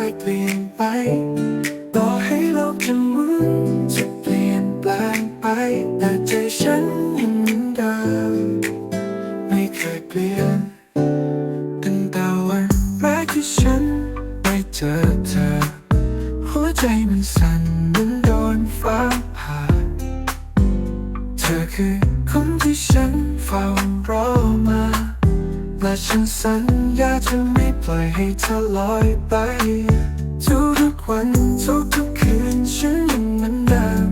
ายเปลี่ยนไป ต่อให้โลกจะหมุนจะเปลี่ยนแปลงไป แต่ใจฉันยังเหมือนเดิม ไม่เคยเปลี่ยนตั้งแต่วันแรกที่ฉันไปเจอเธอ หัวใจมันสั่นเหมือนโดนฟ้าผ่า เธอคือคนที่ฉันเฝ้า และฉันสัญญาจะไม่ปล่อยให้เธอลอยไป ทุกๆวันทุกทุกๆคืนฉันยังเหมือนเดิม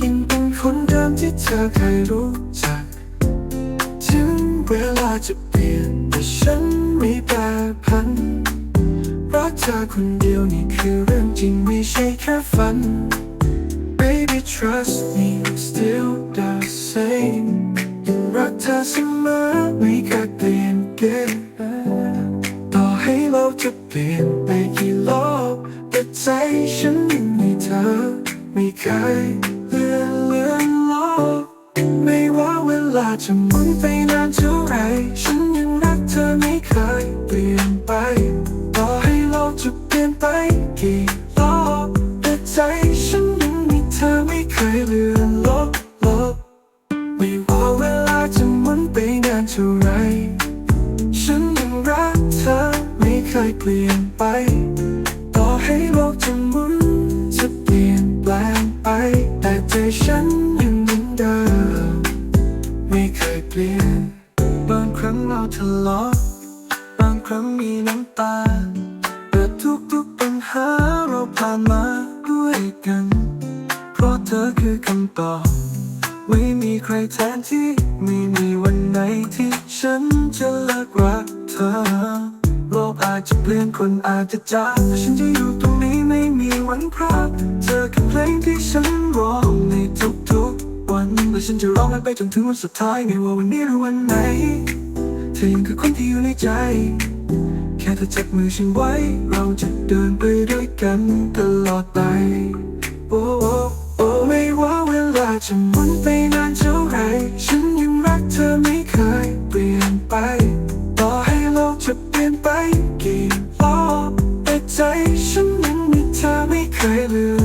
ยังเป็นคนเดิมที่เธอเคยรู้จัก ถึงเวลาจะเปลี่ยนแต่ฉันไม่แปรผันรักเธอคนเดียวนี่คือเรื่องจริงไม่ใช่แค่ฝัน Baby trust me still ปลี่ยนไปกี่รอบแต่ใจฉันยังมีเธอ ไม่เคยเลือนเลือนลบไม่ว่าเวลาจะหมุนไปนานเท่าไร ฉันยังรักเธอไม่เคยเปลี่ยนไป ต่อให้โลกจะเปลี่ยนไปกี่รอบแต่ใจฉันยังมีเธอไม่เคยเลือนลบลบไม่ว่าเวลาจะหมุนไปนานเท่าไร เคยเปลี่ยนไป ต่อให้โลกจะหมุนจะเปลี่ยนแปลงไป แต่ใจฉันยังเหมือนเดิมไม่เคยเปลี่ยน บางครั้งเราทะเลาะบางครั้งมีน้ำตาแต่ทุกๆปัญหาเราผ่านมาด้วยกัน เพราะเธอคือคำตอบไม่มีใครแทนที่ไม่มีวันไหนที่ฉันจะเลิกรักเธอ จะเปลี่ยนคนอาจจะจากแต่ฉันจะอยู่ตรงนี้ไม่มีวันพลาดเธอคือเพลงที่ฉันร้องในทุกๆวันและฉันจะร้องมันไปจนถึงวันสุดท้ายไม่ว่าวันนี้หรือวันไหน เธอยังคือคนที่อยู่ในใจ แค่เธอจับมือฉันไว้ เราจะเดินไปด้วยกันตลอดไปโอ้โอ้โอ้ไม่ว่าเวลาจะหมุนไปนานเท่าไหร่ฉันยังรักเธอไม่เคยเปลี่ยนไปต่อให้โลกจะเปลี่ยน baby.